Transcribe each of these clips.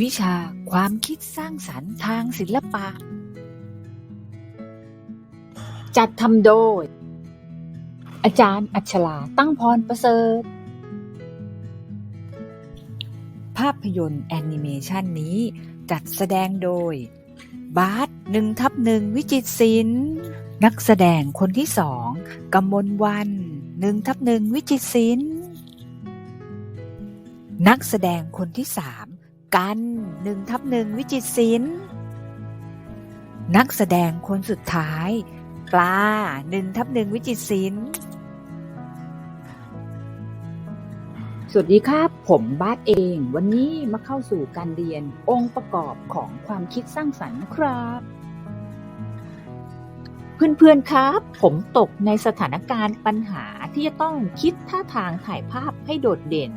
วิชาความคิดสร้างสรรค์ทางศิลปะ จัดทำโดย อาจารย์อัชลาตั้งพรประเสริฐ ภาพยนตร์แอนิเมชันนี้จัดแสดงโดย บาสหนึ่งทับหนึ่งวิจิตรศิลป์นักแสดงคนที่สองกมลวันหนึ่งทับหนึ่งวิจิตรศิลป์นักแสดงคนที่สาม กันหนึ่งทับหนึ่งวิจิตรศิลป์นักแสดงคนสุดท้าย ปลาหนึ่งทับหนึ่งวิจิตรศิลป์สวัสดีครับผมบาสเอง วันนี้มาเข้าสู่การเรียนองค์ประกอบของความคิดสร้างสรรค์ครับ เพื่อนๆครับ ผมตกในสถานการณ์ปัญหาที่จะต้องคิดท่าทางถ่ายภาพให้โดดเด่น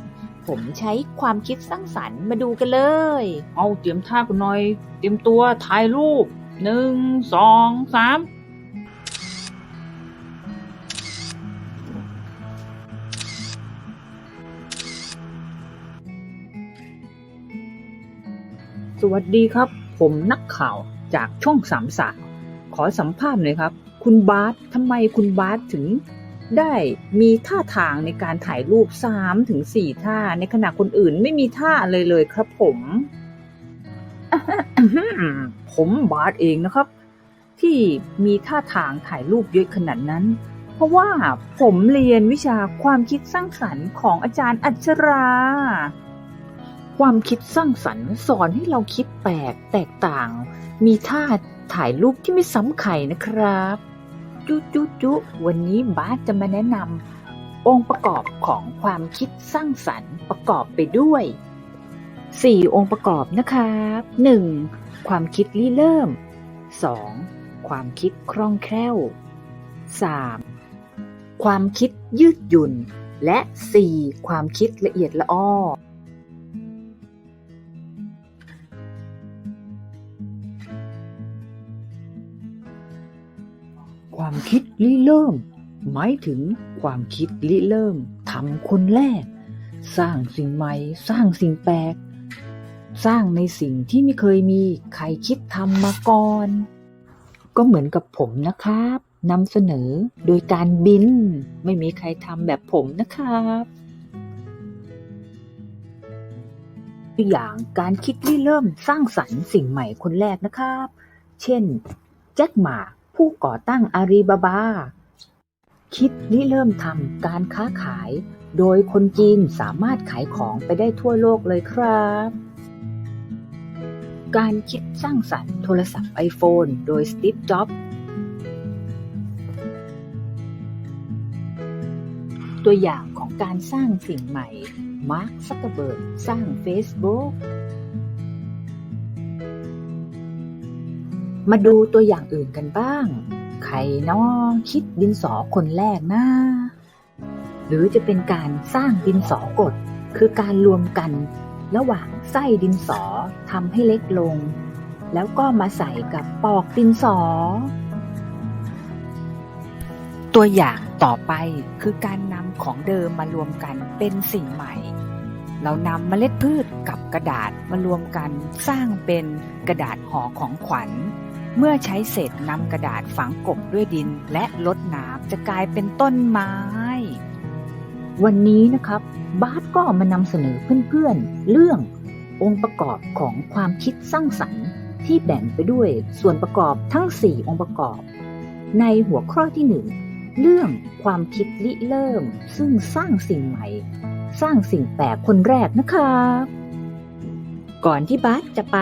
ผมใช้ความคิดสร้างสรรค์มาดูกันเลย เอาเตรียมท่ากันหน่อย เตรียมตัวถ่ายรูปหนึ่งสองสามสวัสดีครับ ผมนักข่าวจากช่องสามสาวขอสัมภาษณ์หน่อยครับ คุณบาสทำไมคุณบาสถึง ได้มีท่าทางในการถ่ายรูปสามถึงสี่ท่า ในขณะคนอื่นไม่มีท่าเลยเลยครับผม ผมบาสเองนะครับ ที่มีท่าทางถ่ายรูปเยอะขนาดนั้น เพราะว่าผมเรียนวิชาความคิดสร้างสรรค์ของอาจารย์อัชรา ความคิดสร้างสรรค์สอนให้เราคิดแปลกแตกต่าง มีท่าถ่ายรูปที่ไม่ซ้ำใครนะครับ จุจุจุวันนี้บาสจะมาแนะนำองค์ประกอบของความคิดสร้างสรรค์ประกอบไปด้วย 4 องค์ประกอบนะครับ 1. ความคิดริเริ่ม 2. ความคิดคล่องแคล่ว 3. ความคิดยืดหยุ่น และ 4. ความคิดละเอียดละอ้อ ริเริ่ม หมายถึงความคิดริเริ่มทำคนแรก สร้างสิ่งใหม่ สร้างสิ่งแปลก สร้างในสิ่งที่ไม่เคยมีใครคิดทำมาก่อน ก็เหมือนกับผมนะครับนำเสนอโดยการบิน ไม่มีใครทำแบบผมนะครับตัวอย่างการคิดริเริ่มสร้างสรรค์สิ่งใหม่คนแรกนะครับ เช่น แจ็คหมา ผู้ก่อตั้งอาลีบาบา คิดริเริ่มทำการค้าขาย โดยคนจีนสามารถขายของไปได้ทั่วโลกเลยครับ การคิดสร้างสรรค์โทรศัพท์ iPhone โดยสตีฟ จ็อบส์ตัวอย่างของการสร้างสิ่งใหม่ มาร์ค ซักเกอร์เบิร์กสร้าง Facebook มาดูตัวอย่างอื่นกันบ้าง ใครน้องคิดดินสอคนแรกนะ หรือจะเป็นการสร้างดินสอกด คือการรวมกัน ระหว่างไส้ดินสอทำให้เล็กลง แล้วก็มาใส่กับปอกดินสอ ตัวอย่างต่อไปคือการนำของเดิมมารวมกันเป็นสิ่งใหม่ เรานำเมล็ดพืชกับกระดาษมารวมกันสร้างเป็นกระดาษห่อของขวัญ เมื่อใช้เสร็จนำกระดาษฝังกบด้วยดินและลดน้ำจะกลายเป็นต้นไม้ วันนี้นะครับ บาสก็มานำเสนอเพื่อนๆ เรื่ององค์ประกอบของความคิดสร้างสรรค์ ที่แบ่งไปด้วยส่วนประกอบทั้ง 4 องค์ประกอบ ในหัวข้อที่ 1 เรื่องความคิดริเริ่ม ซึ่งสร้างสิ่งใหม่ สร้างสิ่งแปลกคนแรกนะครับ ก่อนที่บาสจะไป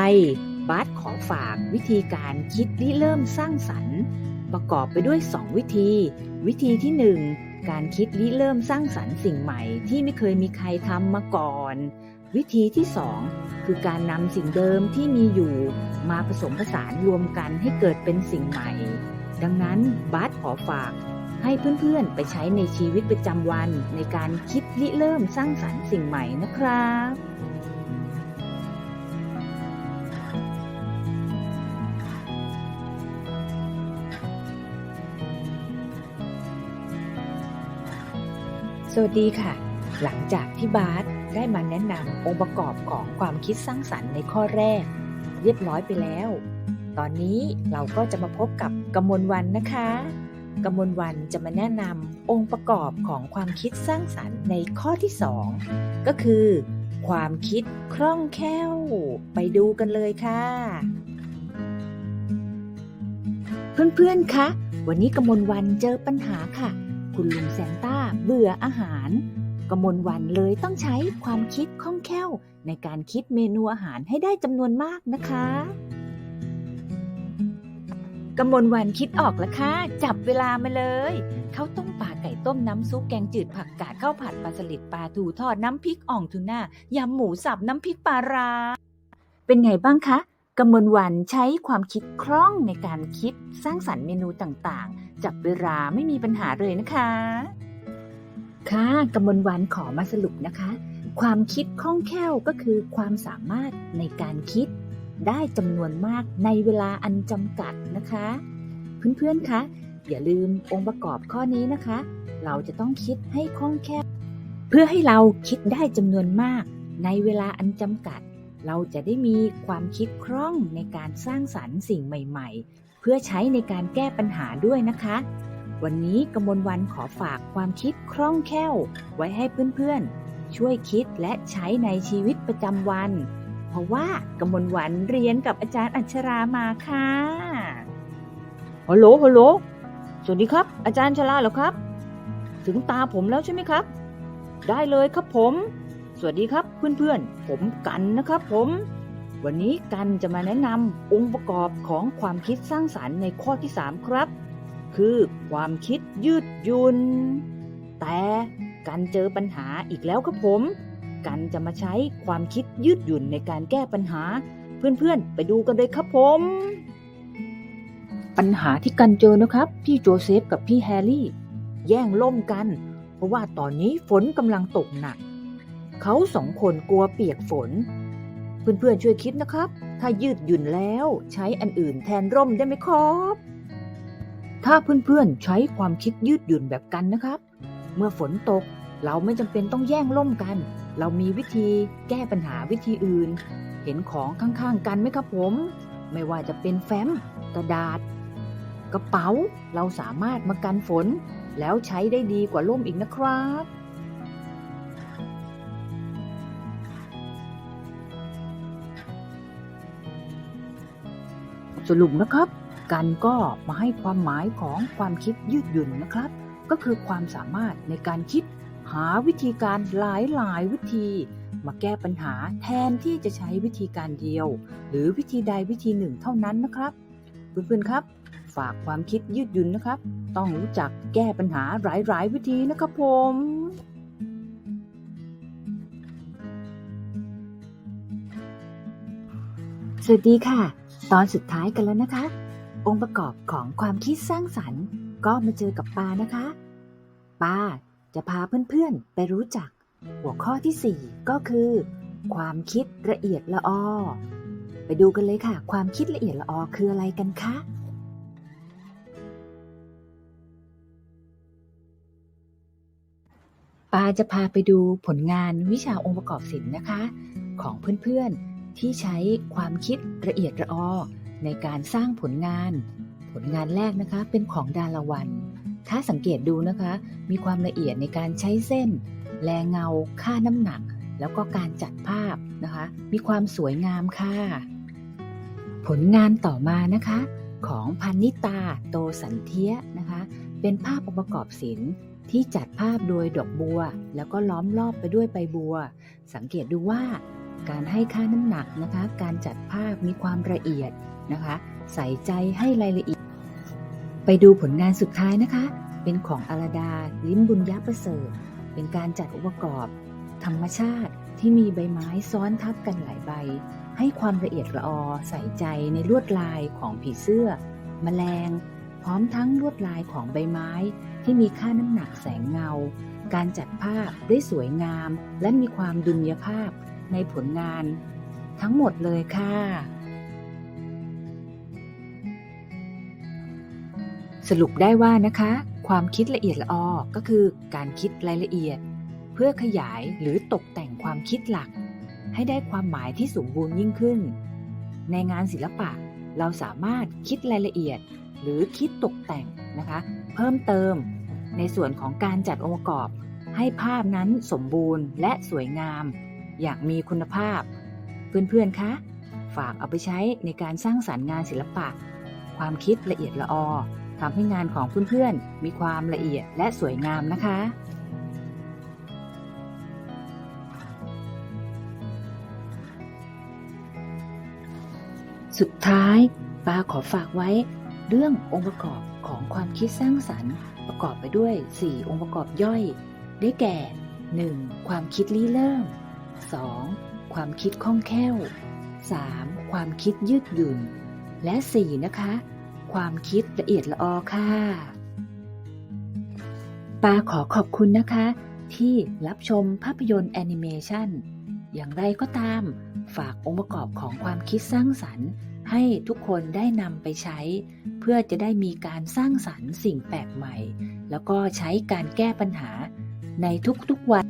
บาสขอฝากวิธีการคิดริเริ่มสร้างสรรค์ ประกอบไปด้วย 2 วิธี วิธีที่ 1 การคิดริเริ่มสร้างสรรค์สิ่งใหม่ที่ไม่เคยมีใครทำมาก่อน วิธีที่ 2 คือการนำสิ่งเดิมที่มีอยู่ มาผสมผสานรวมกันให้เกิดเป็นสิ่งใหม่ ดังนั้นบาสขอฝากให้เพื่อนๆ ไปใช้ในชีวิตประจำวันในการคิดริเริ่มสร้างสรรค์สิ่งใหม่นะครับ สวัสดีค่ะ หลังจากที่บาสได้มาแนะนำองค์ประกอบของความคิดสร้างสรรค์ในข้อแรก เรียบร้อยไปแล้ว ตอนนี้เราก็จะมาพบกับกมลวันนะคะกมลวันจะมาแนะนำองค์ประกอบของความคิดสร้างสรรค์ในข้อที่ 2 ก็คือ ความคิดคล่องแคล่ว ไปดูกันเลยค่ะ เพื่อนๆคะวันนี้กมลวันเจอปัญหาค่ะ คุณลุงแซนต้าเบื่ออาหารกมลวันเลยต้องใช้ความคิดคล่องแคล่ว ในการคิดเมนูอาหารให้ได้จำนวนมากนะคะกมลวันคิดออกแล้วค่ะ จับเวลามาเลยข้าวต้มปลาไก่ต้มน้ำซุปแกงจืดผักกาดข้าวผัดปลาสลิดปลาทูทอดน้ำพริกอ่องทูน่ายำหมูสับน้ำพริกปลารา เป็นไงบ้างคะ กำมลวันใช้ความคิดคล่องในการคิดสร้างสรรค์เมนูต่างๆ จับเวลาไม่มีปัญหาเลยนะคะ ค่ะกำมลวันขอมาสรุปนะคะ ความคิดคล่องแคล่วก็คือความสามารถในการคิด ได้จำนวนมากในเวลาอันจำกัดนะคะ เพื่อนๆคะอย่าลืมองค์ประกอบข้อนี้นะคะ เราจะต้องคิดให้คล่องแคล่วเพื่อให้เราคิดได้จำนวนมากในเวลาอันจำกัด เราจะได้มีความคิดคล่องในการสร้างสรรค์สิ่งใหม่ๆ เพื่อใช้ในการแก้ปัญหาด้วยนะคะ วันนี้กมลวันขอฝากความคิดคล่องแคล่ว ไว้ให้เพื่อนๆ ช่วยคิดและใช้ในชีวิตประจำวัน เพราะว่ากมลวันเรียนกับอาจารย์อัชรามาค่ะฮัลโหลฮัลโหลสวัสดีครับ อาจารย์ชลาเหรอครับ ถึงตาผมแล้วใช่ไหมครับ ได้เลยครับผม สวัสดีครับเพื่อนๆ ผมกันนะครับผม วันนี้กันจะมาแนะนำองค์ประกอบของความคิดสร้างสรรค์ในข้อที่ 3 ครับ คือความคิดยืดหยุ่นแต่กันเจอปัญหาอีกแล้วครับผม กันจะมาใช้ความคิดยืดหยุ่นในการแก้ปัญหา เพื่อนๆ ไปดูกันเลยครับผม ปัญหาที่กันเจอนะครับพี่โจเซฟกับพี่แฮร์รี่ แย่งล่มกัน เพราะว่าตอนนี้ฝนกำลังตกหนัก เขาสองคนกลัวเปียกฝน เพื่อนๆช่วยคิดนะครับ ถ้ายืดหยุ่นแล้วใช้อันอื่นแทนร่มได้ไหมครับ ถ้าเพื่อนๆใช้ความคิดยืดหยุ่นแบบกันนะครับ เมื่อฝนตกเราไม่จำเป็นต้องแย่งล่มกัน เรามีวิธีแก้ปัญหาวิธีอื่น เห็นของข้างๆกันไหมครับผม ไม่ว่าจะเป็นแฟ้ม กระดาษ กระเป๋า เราสามารถมากันฝน แล้วใช้ได้ดีกว่าล่มอีกนะครับ สรุปนะครับ กันก็มาให้ความหมายของความคิดยืดหยุ่นนะครับ ก็คือความสามารถในการคิด หาวิธีการหลายหลายวิธี มาแก้ปัญหาแทนที่จะใช้วิธีการเดียว หรือวิธีใดวิธีหนึ่งเท่านั้นนะครับเพื่อนๆครับ ฝากความคิดยืดหยุ่นนะครับ ต้องรู้จักแก้ปัญหาหลายๆวิธีนะครับผมสวัสดีค่ะ ตอนสุดท้ายกันแล้วนะคะ องค์ประกอบของความคิดสร้างสรรค์ ก็มาเจอกับปานะคะ ปาจะพาเพื่อนๆไปรู้จัก หัวข้อที่ 4 ก็คือ ความคิดละเอียดละออไปดูกันเลยค่ะ ความคิดละเอียดละออคืออะไรกันคะปาจะพาไปดูผลงานวิชาองค์ประกอบศิลป์นะคะ ของเพื่อนๆ ที่ใช้ความคิดละเอียดละออในการสร้างผลงาน ผลงานแรกนะคะเป็นของดาราวัน ถ้าสังเกตดูนะคะ มีความละเอียดในการใช้เส้น แลเงา ค่าน้ำหนัก แล้วก็การจัดภาพนะคะ มีความสวยงามค่ะ ผลงานต่อมานะคะ ของพันนิตาโตสันเทียนะคะ เป็นภาพองค์ประกอบศิลป์ที่จัดภาพโดยดอกบัว แล้วก็ล้อมรอบไปด้วยใบบัว สังเกตดูว่า การให้ค่าน้ำหนักนะคะ การจัดภาพมีความละเอียดนะคะ ใส่ใจให้รายละเอียด ไปดูผลงานสุดท้ายนะคะ เป็นของอาราดา ลิ้มบุญยประเสริฐ เป็นการจัดองค์ประกอบ ธรรมชาติที่มีใบไม้ซ้อนทับกันหลายใบ ให้ความละเอียดละออ ใส่ใจในลวดลายของผีเสื้อแมลง พร้อมทั้งลวดลายของใบไม้ ที่มีค่าน้ำหนักแสงเงา การจัดภาพได้สวยงาม และมีความดุลยภาพ ในผลงานทั้งหมดเลยค่ะ สรุปได้ว่านะคะ ความคิดละเอียดละออก็คือการคิดรายละเอียด เพื่อขยายหรือตกแต่งความคิดหลัก ให้ได้ความหมายที่สมบูรณ์ยิ่งขึ้น ในงานศิลปะเราสามารถคิดรายละเอียด หรือคิดตกแต่งนะคะ เพิ่มเติมในส่วนของการจัดองค์ประกอบ ให้ภาพนั้นสมบูรณ์และสวยงาม อย่างมีคุณภาพ เพื่อนๆ คะ ฝากเอาไปใช้ในการสร้างสารรค์งานศิลปะ ความคิดละเอียดละออทำให้งานของเพื่อนๆ มีความละเอียดและสวยงามนะคะ สุดท้ายปาขอฝากไว้เรื่ององค์ประกอบของความคิดสร้างสรรค์ ประกอบไปด้วย 4 องค์ประกอบย่อย ได้แก่ 1. ความคิดลี้เริ่ม 2. ความคิดคล่องแคล่ว 3. ความคิดยืดหยุ่น และ 4. นะคะ ความคิดละเอียดละออค่ะปาขอขอบคุณนะคะ ที่รับชมภาพยนตร์แอนิเมชันอย่างไรก็ตาม ฝากองค์ประกอบของความคิดสร้างสรรค์ ให้ทุกคนได้นำไปใช้ เพื่อจะได้มีการสร้างสรรค์สิ่งแปลกใหม่ แล้วก็ใช้การแก้ปัญหาในทุกๆวัน